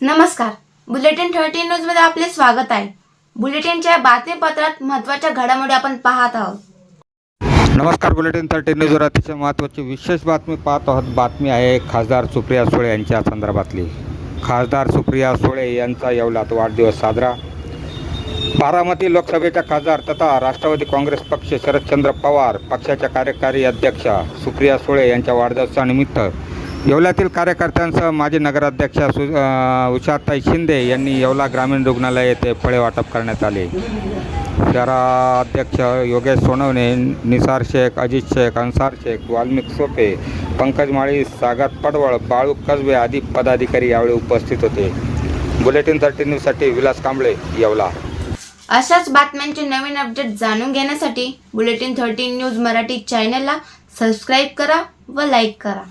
नमस्कार. Bulletin thirteen न्यूजमध्ये आपले स्वागत आहे. बुलेटिनच्या बातमीपत्रात महत्त्वाच्या घडामोडी आपण पाहत आहोत. नमस्कार बुलेटिन थर्टी न्यूजवर अतिशय महत्त्वाची विशेष बातमी पाहत आहोत. बातमी आहे खासदार सुप्रिया सुळे यांच्या संदर्भातली. खासदार सुप्रिया सुळे यांचा येवलात वाढदिवस साजरा. बारामती लोकसभेच्या खासदार तथा राष्ट्रवादी काँग्रेस पक्ष शरदचंद्र पवार पक्षाच्या कार्यकारी अध्यक्षा सुप्रिया सुळे यांच्या वाढदिवसानिमित्त येवल्यातील कार्यकर्त्यांसह माजी नगराध्यक्षा सु उषाताई शिंदे यांनी येवला ग्रामीण रुग्णालय येथे फळे वाटप करण्यात आले. शहराध्यक्ष योगेश सोनवणे निसार शेख अजित शेख अन्सार शेख वाल्मिक सोपे पंकज माळी सागर पडवळ बाळू कसबे आदी पदाधिकारी यावेळी उपस्थित होते. बुलेटिन थर्टी न्यूजसाठी विलास कांबळे येवला. अशाच बातम्यांचे नवीन अपडेट जाणून घेण्यासाठी बुलेटिन थर्टीन न्यूज मराठी चॅनलला सबस्क्राईब करा व लाईक करा.